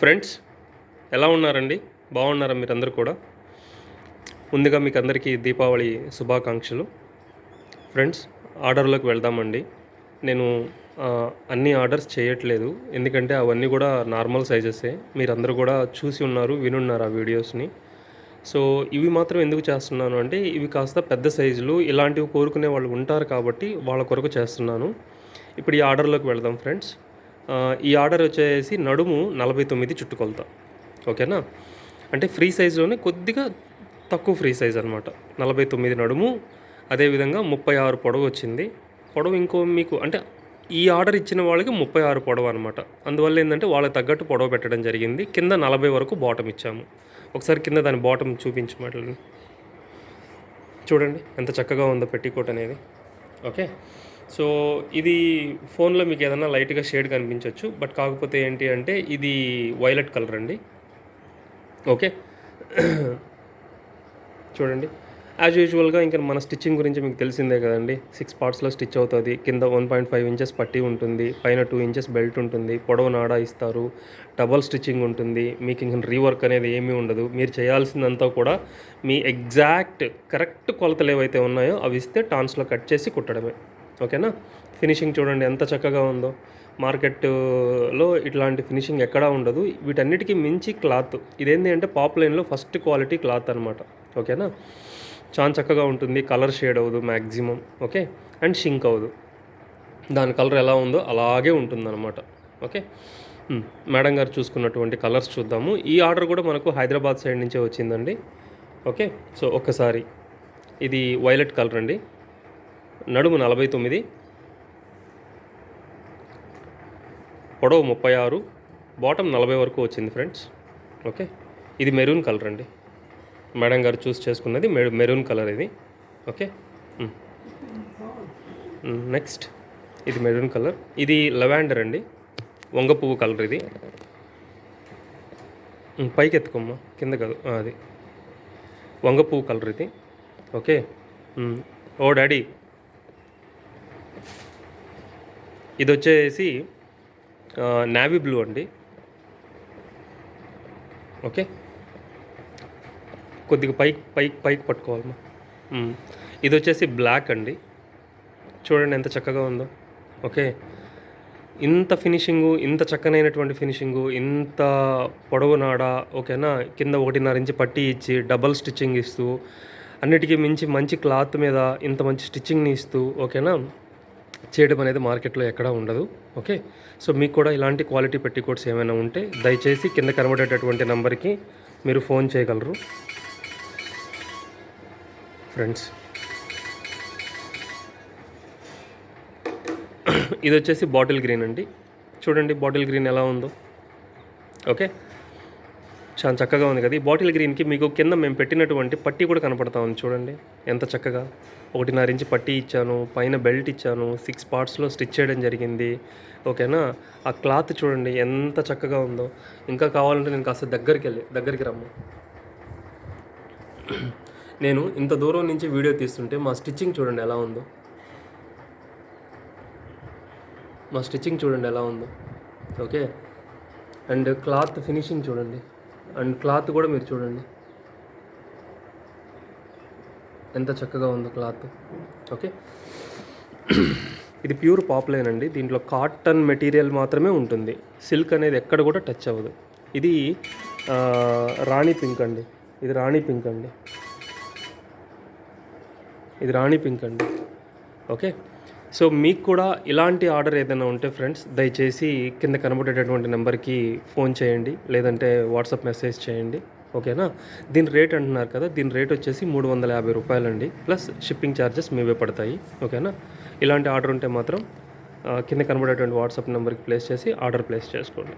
Friends ఎలా ఉన్నారండి? బాగున్నారా మీరందరూ కూడా? ముందుగా మీకు అందరికీ దీపావళి శుభాకాంక్షలు. ఫ్రెండ్స్ ఆర్డర్లోకి వెళ్దామండి. నేను అన్ని ఆర్డర్స్ చేయట్లేదు. ఎందుకంటే అవన్నీ కూడా నార్మల్ సైజెసే. మీరందరూ కూడా చూసి ఉన్నారు వినున్నారు ఆ వీడియోస్ని. సో ఇవి మాత్రం ఎందుకు చేస్తున్నాను అంటే ఇవి కాస్త పెద్ద సైజులు ఇలాంటివి కోరుకునే వాళ్ళు ఉంటారు కాబట్టి వాళ్ళ కొరకు చేస్తున్నాను. ఇప్పుడు ఈ ఆర్డర్లోకి వెళ్దాం ఫ్రెండ్స్. ఈ ఆర్డర్ వచ్చేసి నడుము నలభై తొమ్మిది చుట్టుకొలత. ఓకేనా? అంటే ఫ్రీ సైజులోనే కొద్దిగా తక్కువ ఫ్రీ సైజ్ అనమాట నలభై తొమ్మిది నడుము అదేవిధంగా ముప్పై ఆరు పొడవు వచ్చింది. పొడవు ఇంకో మీకు అంటే ఈ ఆర్డర్ ఇచ్చిన వాళ్ళకి ముప్పై ఆరు పొడవు అనమాట అందువల్ల ఏంటంటే వాళ్ళకి తగ్గట్టు పొడవు పెట్టడం జరిగింది. కింద నలభై వరకు బాటమ్ ఇచ్చాము. ఒకసారి కింద దాని బాటమ్ చూపించమాటలు చూడండి ఎంత చక్కగా ఉందో పెట్టికోట్ అనేది ఓకే? సో ఇది ఫోన్లో మీకు ఏదైనా లైట్గా షేడ్ కనిపించవచ్చు బట్ కాకపోతే ఏంటి అంటే ఇది వైలెట్ కలర్ అండి. ఓకే. చూడండి. యాజ్ యూజువల్గా ఇంకా మన స్టిచ్చింగ్ గురించి మీకు తెలిసిందే కదండి. సిక్స్ పార్ట్స్లో స్టిచ్ అవుతుంది. కింద వన్ పాయింట్ ఫైవ్ ఇంచెస్ పట్టి ఉంటుంది. పైన టూ ఇంచెస్ బెల్ట్ ఉంటుంది. పొడవు నాడా ఇస్తారు. డబల్ స్టిచ్చింగ్ ఉంటుంది. మీకు ఇంకా రీవర్క్ అనేది ఏమీ ఉండదు. మీరు చేయాల్సిందంతా కూడా మీ ఎగ్జాక్ట్ కరెక్ట్ కొలతలు ఏవైతే ఉన్నాయో అవి ఇస్తే టాన్స్లో కట్ చేసి కుట్టడమే. ఓకేనా? ఫినిషింగ్ చూడండి ఎంత చక్కగా ఉందో. మార్కెట్లో ఇట్లాంటి ఫినిషింగ్ ఎక్కడా ఉండదు. వీటన్నిటికీ మించి క్లాత్. ఇదేంటి అంటే పాప్ లైన్లో ఫస్ట్ క్వాలిటీ క్లాత్ అనమాట ఓకేనా? చాలా చక్కగా ఉంటుంది కలర్ షేడ్ అవ్వదు మ్యాక్సిమం ఓకే? అండ్ షింక్ అవ్వదు. దాని కలర్ ఎలా ఉందో అలాగే ఉంటుందన్నమాట. ఓకే? మేడం గారు చూసుకున్నటువంటి కలర్స్ చూద్దాము. ఈ ఆర్డర్ కూడా మనకు హైదరాబాద్ సైడ్ నుంచే వచ్చిందండి. ఓకే? సో ఒక్కసారి. ఇది వైలెట్ కలర్ అండి. నడుము నలభై తొమ్మిది పొడవు ముప్పై ఆరు బాటమ్ నలభై వరకు వచ్చింది ఫ్రెండ్స్. ఓకే ఇది మెరూన్ కలర్ అండి. మేడం గారు చూస్ చేసుకున్నది మె మెరూన్ కలర్ ఇది. ఓకే నెక్స్ట్ ఇది మెరూన్ కలర్. ఇది లెవాండర్ అండి. వంగ పువ్వు కలర్ ఇది. పైకి ఎత్తుకోమ్మా కింద కాదు అది. వంగ పువ్వు కలర్ ఇది. ఓకే ఓ డాడీ ఇది వచ్చేసి నావీ బ్లూ అండి. ఓకే? కొద్దిగా పైకి పైకి పైకి పట్టుకోవాలమ్మా. ఇది వచ్చేసి బ్లాక్ అండి. చూడండి ఎంత చక్కగా ఉందో. ఓకే? ఇంత ఫినిషింగు ఇంత చక్కనైనటువంటి ఫినిషింగు ఇంత పొడవు నాడ ఓకేనా? కింద ఒకటిన్నర ఇంచి పట్టి ఇచ్చి డబల్ స్టిచ్చింగ్ ఇస్తూ అన్నిటికీ మించి మంచి క్లాత్ మీద ఇంత మంచి స్టిచ్చింగ్ని ఇస్తూ ఓకేనా? చేయడం అనేది మార్కెట్లో ఎక్కడా ఉండదు. ఓకే? సో మీకు కూడా ఇలాంటి క్వాలిటీ పెట్టికోట్స్ ఏమైనా ఉంటే దయచేసి కింద కనబడేటటువంటి నెంబర్కి మీరు ఫోన్ చేయగలరు. ఫ్రెండ్స్. ఇది వచ్చేసి బాటిల్ గ్రీన్ అండి. చూడండి బాటిల్ గ్రీన్ ఎలా ఉందో. ఓకే? చాలా చక్కగా ఉంది కదా. ఈ బాటిల్ గ్రీన్కి మీకు కింద మేము పెట్టినటువంటి పట్టీ కూడా కనపడతా ఉంది చూడండి. ఎంత చక్కగా. ఒకటిన్నర ఇంచి పట్టీ ఇచ్చాను పైన బెల్ట్ ఇచ్చాను సిక్స్ పార్ట్స్లో స్టిచ్ చేయడం జరిగింది. ఓకేనా? ఆ క్లాత్ చూడండి ఎంత చక్కగా ఉందో. ఇంకా కావాలంటే నేను కాస్త దగ్గరికి వెళ్ళి దగ్గరికి రమ్ము. నేను ఇంత దూరం నుంచి వీడియో తీస్తుంటే మా స్టిచ్చింగ్ చూడండి ఎలా ఉందో. మా స్టిచ్చింగ్ చూడండి ఎలా ఉందో. ఓకే? అండ్ క్లాత్ ఫినిషింగ్ చూడండి. అండ్ క్లాత్ కూడా మీరు చూడండి. ఎంత చక్కగా ఉందో క్లాత్. ఓకే? ఇది ప్యూర్ పాపులైన్ అండి. దీంట్లో కాటన్ మెటీరియల్ మాత్రమే ఉంటుంది. సిల్క్ అనేది ఎక్కడ కూడా టచ్ అవ్వదు. ఇది రాణి పింక్ అండి. ఇది రాణి పింక్ అండి. ఇది రాణి పింక్ అండి. ఓకే? సో మీకు కూడా ఇలాంటి ఆర్డర్ ఏదైనా ఉంటే ఫ్రెండ్స్ దయచేసి కింద కనబడేటటువంటి నెంబర్కి ఫోన్ చేయండి లేదంటే వాట్సాప్ మెసేజ్ చేయండి. ఓకేనా? దీని రేట్ అంటున్నారు కదా దీని రేట్ వచ్చేసి మూడు వందల యాభై రూపాయలండి ప్లస్ షిప్పింగ్ ఛార్జెస్ మీవే పడతాయి. ఓకేనా? ఇలాంటి ఆర్డర్ ఉంటే మాత్రం కింద కనబడేటువంటి వాట్సాప్ నెంబర్కి ప్లేస్ చేసి ఆర్డర్ ప్లేస్ చేసుకోండి.